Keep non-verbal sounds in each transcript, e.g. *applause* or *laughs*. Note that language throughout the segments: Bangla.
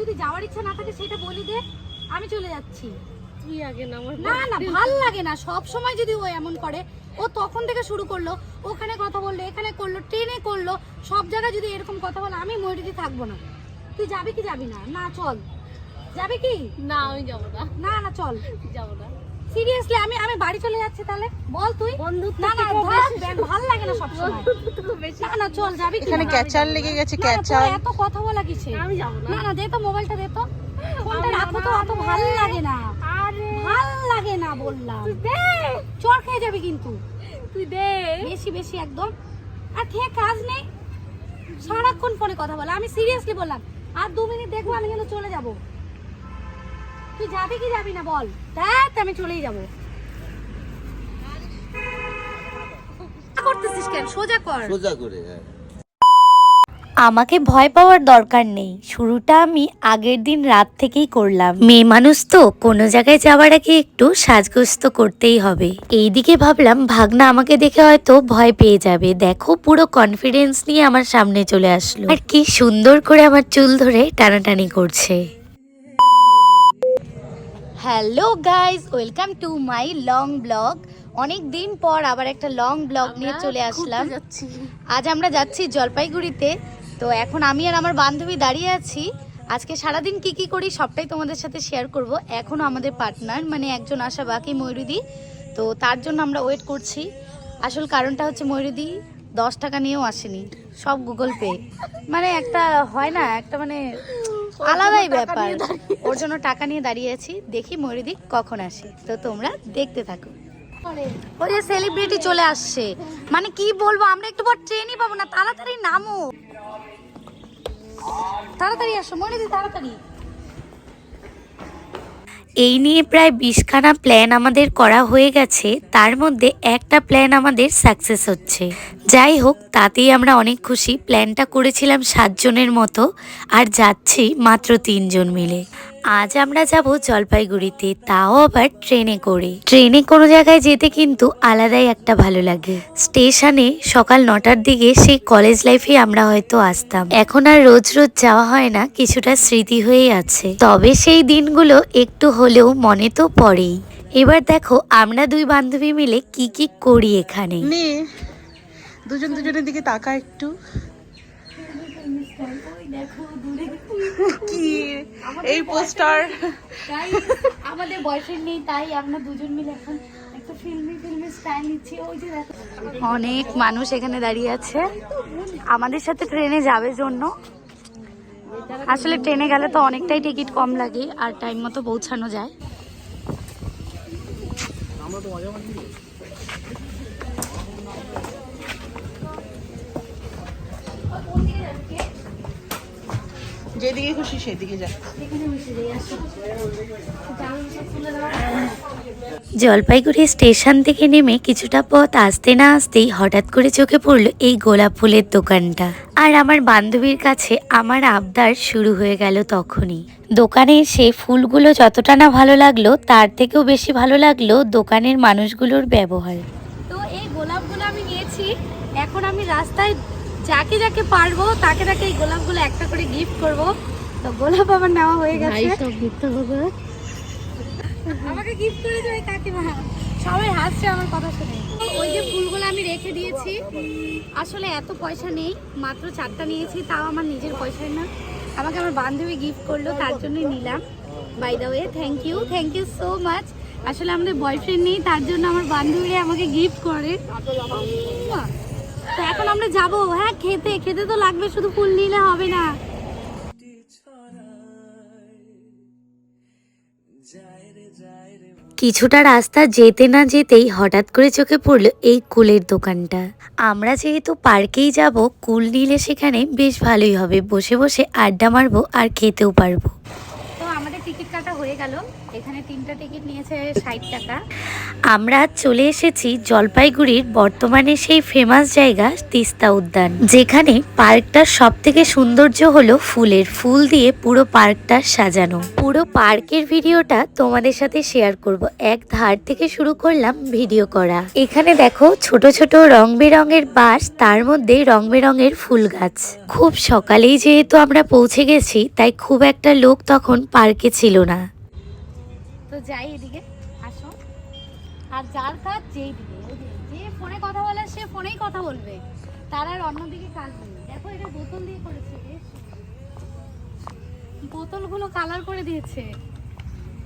যদি যাওয়ার ইচ্ছা না থাকে সেটা বলি দে আমি চলে যাচ্ছি। তুই আগে না আমার না না ভালো লাগে না। সব সময় যদি ও এমন করে ও তখন থেকে শুরু করল ওখানে কথা বলল এখানে করল ট্রেনে করল সব জায়গায় যদি এরকম কথা বলে আমি ময়ূরীতে থাকব না। তুই যাবি কি যাবি না? না চল। যাবি কি? না আমি যাব না। না না চল। যাব না। সিরিয়াসলি আমি আমি বাড়ি চলে যাচ্ছি তাহলে? বল তুই। বন্ধুত্ব না না ভালো লাগে না সব সময় না না চল যাবি এখানে ক্যাচার লেগে গেছে ক্যাচার এত কথা বলা কিসে আমি যাব না। না না দে তো মোবাইলটা দে তো। ফোনটা রাখো তো অত ভালো লাগে না। আরে। ভালো লাগে না বললাম। তুই দে। চর খেয়ে যাবি কিন্তু। তুই দে। বেশি বেশি একদম। আর ঠিক কাজ নেই। সারাক্ষণ ফোনে কথা বলে। আমি সিরিয়াসলি বললাম। আর দু মিনিট দেখব আমি কিন্তু চলে যাব। তুই যাবি কি যাবি না বল? দেখ আমি চলেই যাব। করতেছিস কেন? সোজা কর। সোজা করে হ্যাঁ। আমাকে ভয় পাওয়ার দরকার নেই। শুরুটা আমি আগের দিন রাত থেকেই করলাম। মেয়ে মানুষ তো কোনো জায়গায় যাওয়ার আগে একটু সাজগোজ তো করতেই হবে। এইদিকে ভাবলাম ভাগনা আমাকে দেখে হয়তো ভয় পেয়ে যাবে। দেখো পুরো কনফিডেন্স নিয়ে আমার সামনে চলে আসলো। আর কি সুন্দর করে আমার চুল ধরে টানাটানি করছে। Hello guys welcome to my long blog. অনেক দিন পর আবার একটা লং ব্লগ নিয়ে চলে আসলাম। আজ আমরা যাচ্ছি জলপাইগুড়িতে। তো এখন আমি আর আমার বান্ধবী দাঁড়িয়ে আছি। আজকে সারাদিন কি কি করি সবটাই তোমাদের সাথে শেয়ার করব। এখনও আমাদের পার্টনার মানে একজন আসা বাকি ময়ূরীদি তো তার জন্য আমরা ওয়েট করছি। আসল কারণটা হচ্ছে ময়ূরীদি দশ টাকা নিয়েও আসেনি। সব গুগল পে মানে একটা হয় না একটা মানে আলাদাই ব্যাপার। ওর জন্য টাকা নিয়ে দাঁড়িয়ে আছি দেখি মরিদি কখন আসে। তো তোমরা দেখতে থাকো। ওই যে সেলিব্রিটি চলে আসছে। মানে কি বলব আমরা একটু পর ট্রেনই পাবো না। তাড়াতাড়ি নামো। তাড়াতাড়ি আসো। মনে দি তাড়াতাড়ি। এই নিয়ে প্রায় বিশখানা প্ল্যান আমাদের করা হয়ে গেছে। তার মধ্যে একটা প্ল্যান আমাদের সাকসেস হচ্ছে। যাই হোক, তাতেই আমরা অনেক খুশি। প্ল্যানটা করেছিলাম সাতজনের মতো, আর যাচ্ছি মাত্র তিনজন মিলে। আজ আমরা যাব জলপাইগুড়িতে তাও আবার ট্রেনে করে। ট্রেনে কোনো জায়গায় যেতে কিন্তু আলাদাই একটা ভালো লাগে। স্টেশনে সকাল নটার দিকে সেই কলেজ লাইফে আমরা হয়তো আসতাম। এখন আর রোজ রোজ যাওয়া হয় না কিছুটা স্মৃতি হয়েই আছে। তবে সেই দিনগুলো একটু হলেও মনে তো পড়েই। এবার দেখো আমরা দুই বান্ধবী মিলে কি কি করি এখানে। দুজন দুজনের দিকে তাকা একটু। কি? এই পোস্টার। আমাদের বয়ফ্রেন্ড নেই তাই আমরা দুজন মিলে এখন একটা ফিল্মি ফিল্মি স্টাইল নিচ্ছি। ওই যে অনেক মানুষ এখানে দাঁড়িয়ে আছে। আমাদের সাথে ট্রেনে যাবে জন্য। আসলে ট্রেনে গেলে তো অনেকটাই টিকিট কম লাগে আর টাইম মতো পৌঁছানো যায়। যেদিকে খুশি সেদিকে যা জলপাইগুড়ি স্টেশন থেকে নেমে কিছুটা পথ আসতে না আসতেই হঠাৎ করে চোখে পড়ল এই গোলাপ ফুলের দোকানটা। আর আমার বান্ধবীর কাছে আমার আবদার শুরু হয়ে গেল তখনই। দোকানে এসে ফুলগুলো যতটা না ভালো লাগল তার থেকেও বেশি ভালো লাগল দোকানের মানুষগুলোর ব্যবহার। তো এই গোলাপগুলো আমি নিয়েছি এখন আমি রাস্তায় যাকে যাকে পারব তাকে তাকে এই গোলাপগুলো একটা করে গিফট করব। তো গোলাপ আমার নেওয়া হয়ে গেছে। সব মিথ্যা কথা আমাকে গিফট করেছে ওই কাকিমা। সবাই হাসছে আমার কথা শুনে। ওই যে ফুলগুলো আমি রেখে দিয়েছি আসলে এত পয়সা নেই মাত্র চারটা নিয়েছি তাও আমার নিজের পয়সায় না। আমাকে আমার বান্ধবী গিফট করল তার জন্যই নিলাম। By the way thank you thank you so much আসলে আমাদের বয়ফ্রেন্ড নেই তার জন্য আমার বান্ধবীরা আমাকে গিফট করে। তো এখন আমরা যাব। হ্যাঁ খেতে। খেতে তো লাগবে শুধু ফুল নিলে হবে না। কিছুটা রাস্তা যেতে না যেতেই হঠাৎ করে চোখে পড়ল এই কুলের দোকানটা। আমরা যেহেতু পার্কেই যাব কুল নিলে সেখানে বেশ ভালোই হবে। বসে বসে আড্ডা মারবো আর খেতেও পারব। তো আমাদের টিকিট কাটা হয়ে গেল। এখানে তিনটা টিকিট নিয়েছে ষাট টাকা। আমরা চলে এসেছি জলপাইগুড়ির বর্তমানে সেই ফেমাস জায়গা তিস্তা উদ্যান, যেখানে পার্কটার সব থেকে সৌন্দর্য হলো ফুলের ফুল দিয়ে পুরো পার্কটা সাজানো। পুরো পার্কের ভিডিওটা তোমাদের সাথে শেয়ার করব। এক ধার থেকে শুরু করলাম ভিডিও করা। এখানে দেখো ছোট ছোট রং বেরঙের বাস তার মধ্যে রং বেরঙের ফুল গাছ। খুব সকালেই যেহেতু আমরা পৌঁছে গেছি, তাই খুব একটা লোক তখন পার্কে ছিল না। তো যাই এদিকে, আসো। আর যার কাজ যেই দিকে যে- ফোনে কথা বলে, সে ফোনেই কথা বলবে। তার আর অন্যদিকে কাজ নেই। দেখো, এটা বোতল দিয়ে করেছে বোতলগুলো কালার করে দিয়েছে।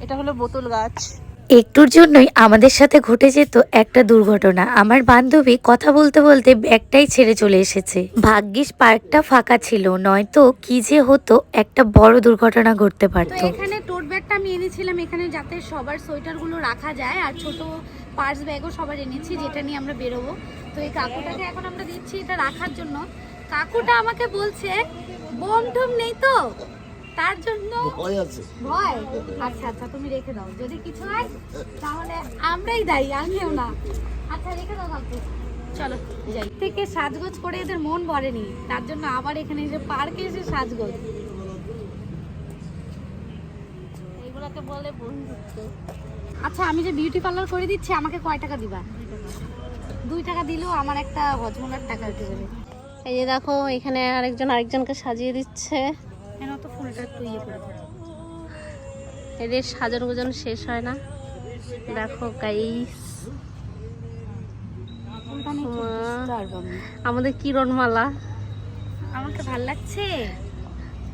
এটা হলো বোতল গাছ। একটুর জন্যই আমাদের সাথে ঘটে যেত একটা দুর্ঘটনা। আমার বান্ধবী কথা বলতে বলতে ব্যাগটাই ছেড়ে চলে এসেছে। ভাগ্যিস পার্কটা ফাঁকা ছিল নয়তো কি যে হতো একটা বড় দুর্ঘটনা ঘটতে পারতো। এখানে টোট ব্যাগটা আমি এনেছিলাম এখানে যাতে সবার সোয়েটারগুলো রাখা যায় আর ছোট পার্স ব্যাগও সবার এনেছি যেটা নিয়ে আমরা বেরোবো। তো এই কাকুটাকে এখন আমরা দিচ্ছি এটা রাখার জন্য। কাকুটা আমাকে বলছে বোম টোম নেই তো? তার জন্য ভয় আছে। ভয়। আচ্ছা আচ্ছা তুমি রেখে দাও। যদি কিছু হয় তাহলে আমরাই দায়ী আমিও না। আচ্ছা রেখে দাও কাকু চলো যাই। থেকে সাজগোজ করে এদের মন ভরেনি। তার জন্য আবার এখানে এসে পার্কে এসে সাজগোজ। এইগুলোকে বলে বন্ধুত্ব। আচ্ছা আমি যে বিউটি পার্লার করে দিচ্ছি আমাকে কয় টাকা দিবা? দুই টাকা দিলেও আমার একটা হজমলার টাকা যাবে। এই যে দেখো এখানে আরেকজন আরেকজনকে সাজিয়ে দিচ্ছে। কেন তো ফুলটা একটু ইয়ে করে দাও। এদের সাজানো গোজানো শেষ হয় না। দেখো গাইস। আমাদের কিরণমালা। আমাকে ভালো লাগছে?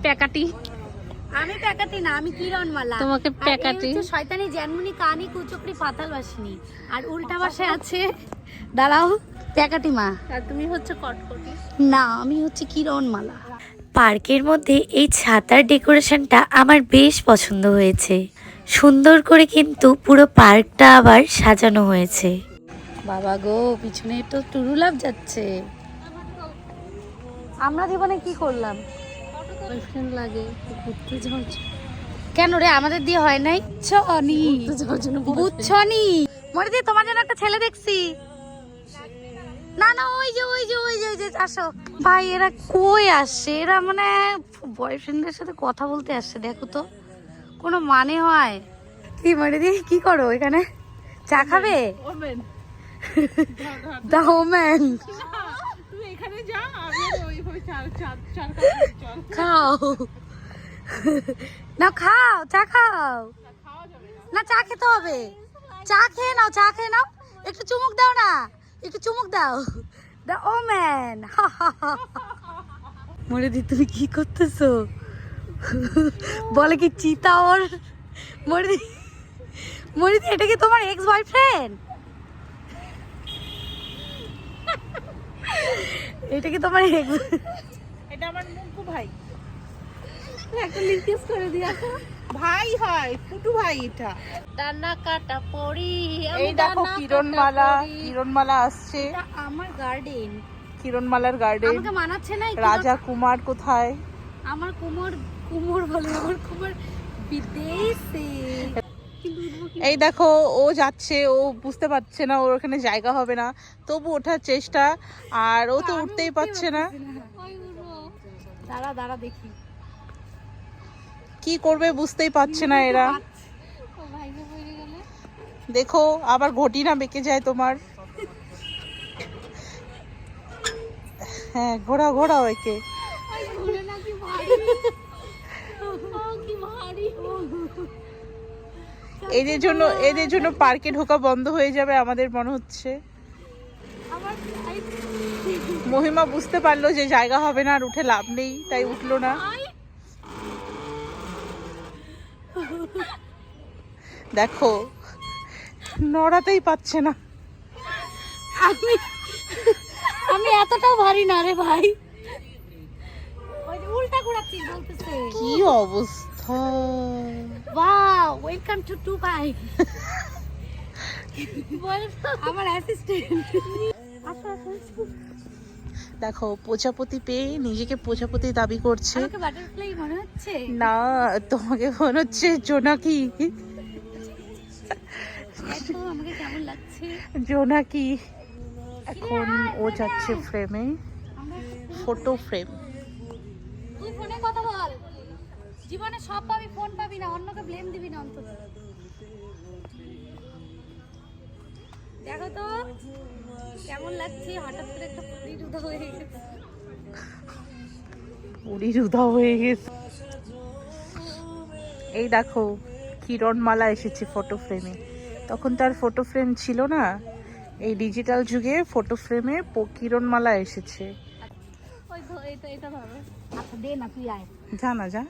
প্যাকাটি। আমি প্যাকাটি না আমি তোমাকে প্যাকাটি। শয়তানি কানি পাতাল বাসিনি। আর উল্টা পাশে আছে দাঁড়াও। প্যাকাটি মা। আর তুমি হচ্ছে কটকটি। না আমি হচ্ছে কিরণ মালা পার্কের মধ্যে এই ছাতার ডেকোরেশনটা আমার বেশ পছন্দ হয়েছে। সুন্দর করে কিন্তু পুরো পার্কটা আবার সাজানো হয়েছে। বাবা গো পিছনে তো টুরুলাভ যাচ্ছে। আমরা জীবনে কি করলাম? লাগে ঘুরতে যাওয়ার কেন রে আমাদের দিয়ে হয় নাই? ছনি বুঝছনি মরে দিয়ে তোমার জন্য একটা ছেলে দেখছি। না না ওই যে ওই যে ওই যে ওই যে আসো। ভাই এরা কই আসছে? এরা মানে বয়ফ্রেন্ডের সাথে কথা বলতে আসছে দেখো তো। কোনো মানে হয়? কি মরে দিয়ে? কি করো এখানে? চা খাবে? দা ওম্যান খাও। না খাও চা খাও। না চা খেতে হবে। চা খেয়ে নাও চা খেয়ে নাও। একটু চুমুক দাও না। একটু চুমুক দাও। দা ও ম্যান মরে দি তুমি কি করতেছো? বলে কি চিতা ওর? মরে দি মরে দি এটা কি তোমার এক্স বয়ফ্রেন্ড এটা কি তোমার এক্স এটা আমার মুকু ভাই। একটা লিঙ্কেজ করে দিয়া ভাই হয় ফুটু ভাই এটা। ডানা কাটা পড়ি এই দেখো কিরণমালা কিরণমালা আসছে। আমার গার্ডেন কিরণমালার গার্ডেন আমাকে মানাচ্ছে না রাজা কুমার কোথায়? আমার কুমোর কুমোর বলে আমার কুমোর বিদেশে। এই দেখো ও যাচ্ছে ও বুঝতে পারছে না ওর ওখানে জায়গা হবে না। তবু ওঠার চেষ্টা আর ও তো উঠতেই পারছে না। দাঁড়া দাঁড়া দেখি। কি করবে বুঝতেই পারছে না এরা। দেখো, আবার ঘটি না বেঁকে যায় তোমার। হ্যাঁ ঘোরা ঘোরা একে। এদের জন্য এদের জন্য পার্কে ঢোকা বন্ধ হয়ে যাবে আমাদের মনে হচ্ছে। মহিমা বুঝতে পারল যে জায়গা হবে না আর উঠে লাভ নেই, তাই উঠল না। দেখো নড়াতেই পাচ্ছে না। আমি আমি এতটাও ভারী না রে ভাই। উল্টা ঘোরাচ্ছি বলতেছে। কি অবস্থা? ওয়াও ওয়েলকাম টু দুবাই আমার অ্যাসিস্ট্যান্ট দেখো প্রজাপতি পেয়ে নিজেকে প্রজাপতি দাবি করছে। না তোমাকে মনে হচ্ছে জোনাকি। জোনাকি। এখন ও যাচ্ছে ফ্রেমে ফটো ফ্রেম তুই ফোনে কথা বল। জীবনে সব পাবি ফোন পাবি না অন্যকে ব্লেম দিবি না অন্তত। দেখো তো। কেমন লাগছে? হঠাৎ করে একটা পুরি রুদা হয়ে গেছে। উড়ির উধা হয়ে গেছে। এই দেখো কিরণমালা এসেছে ফটো ফ্রেমে তখন তার ফটো ফ্রেম ছিল না। এই ডিজিটাল যুগে ফটো ফ্রেমে কিরণমালা এসেছে। ধরো আচ্ছা জানা যা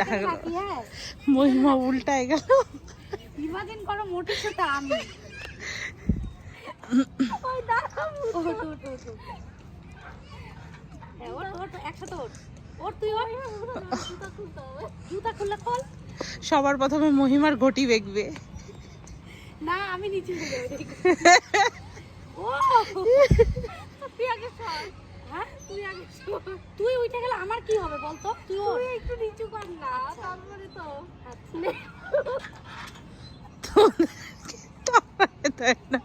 দেখা গেল। হ্যাঁ। মহিমা উল্টায় গেল। ইমাজিন করো মোটি সেটা আমি। সবার প্রথমে মহিমার ঘটি দেখবে না আমি নিচে ও তুই আগে হ্যাঁ তুই আগে তুই উঠে গেলে আমার কি হবে বলতো তুই তুই একটু নিচু কর না তারপরে তো তাই না?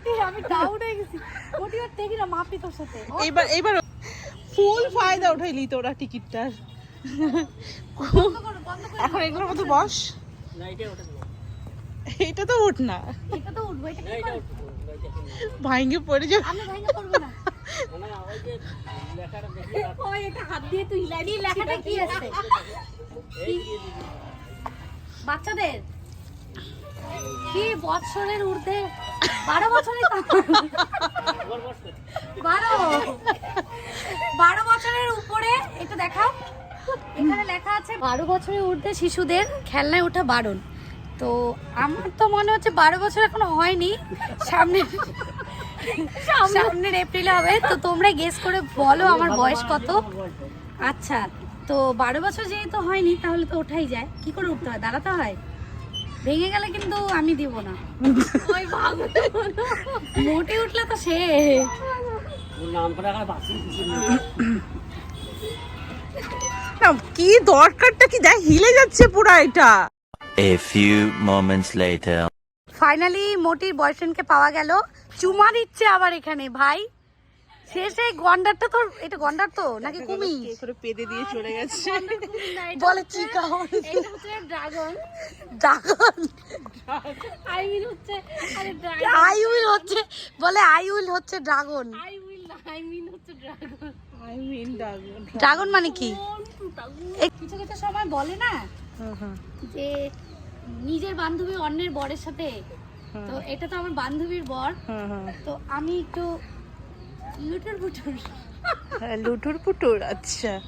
মোটি আমি ডাউন হয়ে গেছি। মোটি আর দেখি না মাপি তোর সাথে। ও, এইবার এইবার ফুল ফায়দা উঠাইলি তোরা টিকিটটার। বন্ধ করো বন্ধ করো এখন এগুলোর মতো বস। এটা তো উঠ না। এটা তো উঠবো এটা ভাঙ্গে পড়ে যাবে। আমি না। ওই এটা *laughs* হাত দিয়ে তুই লেখাটা কি আছে? বাচ্চাদের? কি বৎসরের ঊর্ধ্বে? বারো বছরের বারো। বারো বছরের উপরে, এটা দেখাও। এখানে লেখা আছে, বারো বছরের ঊর্ধ্বে শিশুদের খেলনায় ওঠা বারণ। তো আমার তো মনে হচ্ছে বারো বছর এখনও হয়নি। সামনে সামনের এপ্রিলে হবে। তো তোমরা গেস করে বলো আমার বয়স কত। আচ্ছা তো বারো বছর যেহেতু হয়নি, তাহলে তো ওঠাই যায়। কি করে উঠতে হয়? দাঁড়াতে হয়? ভেঙে গেলে কিন্তু আমি দিব না। ওই মোটে উঠলে তো সে। কি দরকারটা কি? দেখ হিলে যাচ্ছে পুরো এটা। A few moments later. Finally মোটির বয়ফ্রেন্ডকে পাওয়া গেল। চুমা দিচ্ছে আবার এখানে ভাই। শেষে গন্ডারটা তোর এটা গন্ডার তো নাকি কুমির? কে করে পেদে দিয়ে চলে গেছে। বলে চিকা এটা হচ্ছে ড্রাগন। ড্রাগন? আই উইল হচ্ছে আরে আই উইল হচ্ছে বলে আই উইল হচ্ছে dragon. I will I mean হচ্ছে dragon. I mean dragon dragon মানে কি? কিছু কিছু সময় বলে না যে নিজের বান্ধবী অন্যের বরের সাথে। তো এটা তো আমার বান্ধবীর বর। তো আমি একটু লুটুর পুটুর। হ্যাঁ, লুটুর পুটুর আচ্ছা।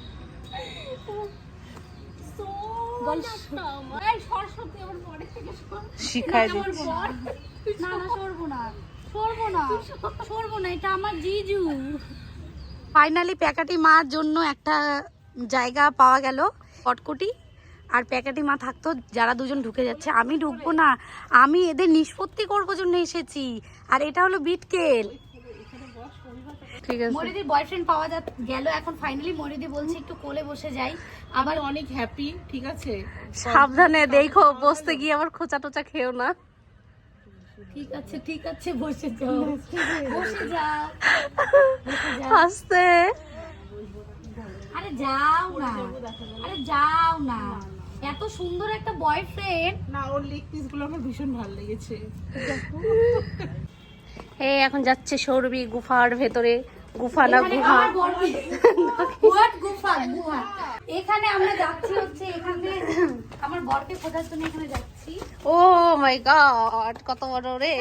শিখাই না, না, দিচ্ছি। না। না না সরবো না। সরবো না। সরবো না এটা আমার জিজু। ফাইনালি প্যাকাটি মার জন্য একটা জায়গা পাওয়া গেল কটকটি। আর প্যাকাটি মা থাকতো যারা দুজন ঢুকে যাচ্ছে। আমি ঢুকবো না। আমি এদের নিষ্পত্তি করব জন্য এসেছি। আর এটা হলো বিটকেল। ঠিক আছে। মরিদির বয়ফ্রেন্ড পাওয়া যা গেল এখন ফাইনালি মরিদি বলছে একটু কোলে বসে যাই। আবার অনেক হ্যাপি ঠিক আছে? সাবধানে দেখো বসতে গিয়ে আবার খোঁচা টোচা খেও না। ঠিক আছে ঠিক আছে বসে যাও। বসে যাও যাও আরে যাও না আরে যাও না। এত সুন্দর একটা বয়ফ্রেন্ড না ওর লেগ পিসগুলো আমার ভীষণ ভালো লেগেছে। *laughs* এই এখন যাচ্ছে সৌরভী গুফার ভেতরে। গুফা না গুহা? হোয়াট গুফা? গুহা। এখানে আমরা যাচ্ছি হচ্ছে এখানে আমার বরকে খোঁজার জন্য এখানে যাচ্ছি। ও মাই গড কত বড় রে।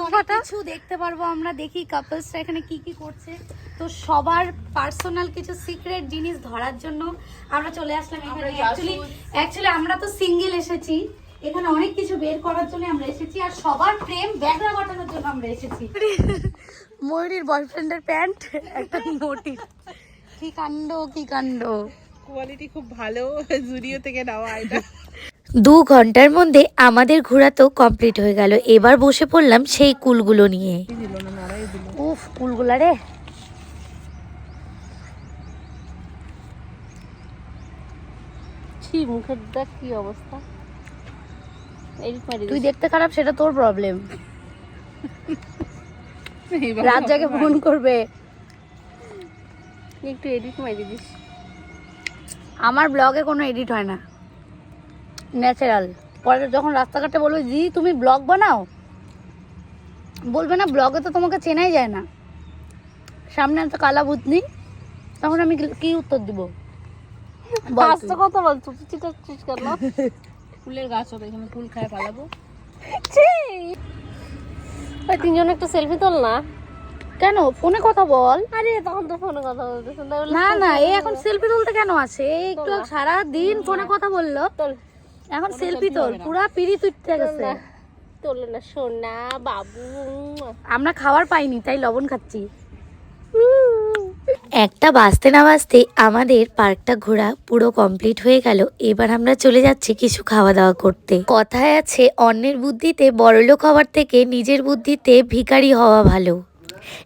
গুফাটা? কিছু দেখতে পারব আমরা দেখি কাপলসরা এখানে কি কি করছে। তো সবার পার্সোনাল কিছু সিক্রেট জিনিস ধরার জন্য আমরা চলে আসলাম এখানে। অ্যাকচুয়ালি অ্যাকচুয়ালি আমরা তো সিঙ্গেল এসেছি। এখানে অনেক কিছু বের করার জন্য আমরা এসেছি। আর সবার প্রেম ব্যাগরা জন্য আমরা এসেছি। ময়ূরীর বয়ফ্রেন্ডের প্যান্ট একটা মোটির কি কাণ্ড কি কাণ্ড? কোয়ালিটি খুব ভালো জুডিও থেকে নেওয়া এটা। দু ঘণ্টার মধ্যে আমাদের ঘোরা তো কমপ্লিট হয়ে গেল। এবার বসে পড়লাম সেই কুলগুলো নিয়ে। উফ কুলগুলা রে। ছি মুখের দেখ কি অবস্থা? এডিট মারি তুই দেখতে খারাপ সেটা তোর প্রবলেম রাত জাগে ফোন করবে। একটু এডিট মারি দিস। আমার ব্লগে কোনো এডিট হয় না। ন্যাচারাল পরে যখন রাস্তাঘাটে বলবে দি তুমি ব্লগ বানাও? বলবে না ব্লগে তো তোমাকে চেনাই যায় না। সামনে একটা কালা ভূতনি তখন আমি কি- উত্তর দিব। আস্তে কথা বল তুই চিটাচ্ছিস কেন? *laughs* ফুলের গাছ হবে এখানে ফুল খায় পালাবো। ওই তিনজন একটা সেলফি তোল না কেন? ফোনে কথা বল। আরে তখন তো ফোনে কথা বলতেছ না না এই এখন সেলফি তুলতে কেন আছে? একটু সারা দিন ফোনে কথা বলল। তোল। এখন সেলফি তোল। পুরা পিড়ি তুইতে গেছে। তোলে না সোনা বাবু আমরা খাবার পাইনি তাই লবণ খাচ্ছি। একটা বাঁচতে না বাঁচতে আমাদের পার্কটা ঘোরা পুরো কমপ্লিট হয়ে গেল। এবার আমরা চলে যাচ্ছি কিছু খাওয়া দাওয়া করতে। কথায় আছে, অন্যের বুদ্ধিতে বড়লোক হওয়ার থেকে নিজের বুদ্ধিতে ভিখারি হওয়া ভালো।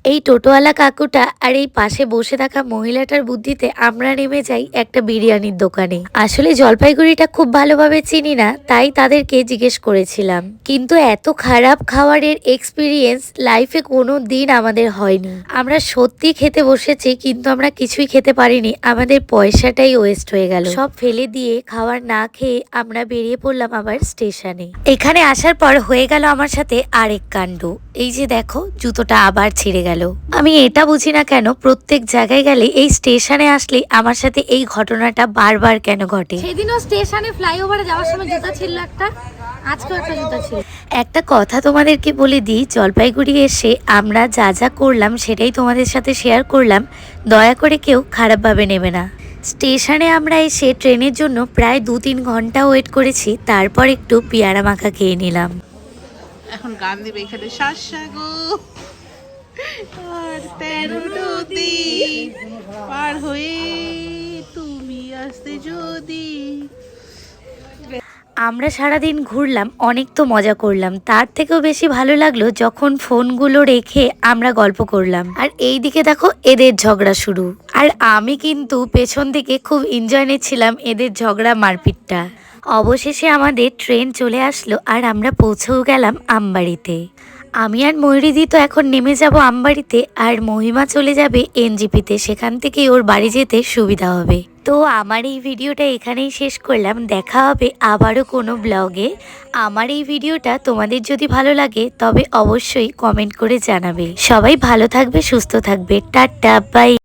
এই টোটোওয়ালা কাকুটা আর এই পাশে বসে থাকা মহিলাটার বুদ্ধিতে আমরা নেমে যাই একটা বিরিয়ানির দোকানে। আসলে জলপাইগুড়িটা খুব ভালোভাবে চিনি না, তাই তাদেরকে জিজ্ঞেস করেছিলাম। কিন্তু এত খারাপ খাবারের এক্সপিরিয়েন্স লাইফে কোনো দিন আমাদের হয়নি। আমরা সত্যি খেতে বসেছি, কিন্তু আমরা কিছুই খেতে পারিনি। আমাদের পয়সাটাই ওয়েস্ট হয়ে গেল। সব ফেলে দিয়ে খাবার না খেয়ে আমরা বেরিয়ে পড়লাম আবার স্টেশনে। এখানে আসার পর হয়ে গেল আমার সাথে আরেক কাণ্ড। এই যে দেখো জুতোটা আবার ছিঁড়ে গেল। আমি এটা বুঝি না কেন প্রত্যেক জায়গায় গেলে এই স্টেশনে আসলে আমার সাথে এই ঘটনাটা বারবার কেন ঘটে? সেদিনও স্টেশনে ফ্লাইওভারে যাওয়ার সময় জুতা ছিল একটা আজকেও একটা জুতা ছিল। একটা কথা তোমাদেরকে বলে দিই জলপাইগুড়ি এসে আমরা যা যা করলাম সেটাই তোমাদের সাথে শেয়ার করলাম। দয়া করে কেউ খারাপভাবে নেবে না। স্টেশনে আমরা এসে ট্রেনের জন্য প্রায় দু তিন ঘণ্টা ওয়েট করেছি তারপর একটু পেয়ারা মাখা খেয়ে নিলাম। এখন গান দেবে এখানে আর তেরো নদী পার হয়ে তুমি আসতে যদি। আমরা সারাদিন ঘুরলাম, অনেক তো মজা করলাম। তার থেকেও বেশি ভালো লাগল যখন ফোনগুলো রেখে আমরা গল্প করলাম। আর এই দিকে দেখো এদের ঝগড়া শুরু। আর আমি কিন্তু পেছন থেকে খুব এনজয় নিচ্ছিলাম এদের ঝগড়া মারপিটটা। অবশেষে আমাদের ট্রেন চলে আসলো আর আমরা পৌঁছেও গেলাম আমবাড়িতে। আমি আর ময়ূরীদি তো এখন নেমে যাব আমবাড়িতে আর মহিমা চলে যাবে এনজিপিতে। সেখান থেকে ওর বাড়ি যেতে সুবিধা হবে। তো আমার এই ভিডিওটা এখানেই শেষ করলাম। দেখা হবে আবারও কোনো ব্লগে। আমার এই ভিডিওটা তোমাদের যদি ভালো লাগে তবে অবশ্যই কমেন্ট করে জানাবে। সবাই ভালো থাকবে, সুস্থ থাকবে। Tata, bye.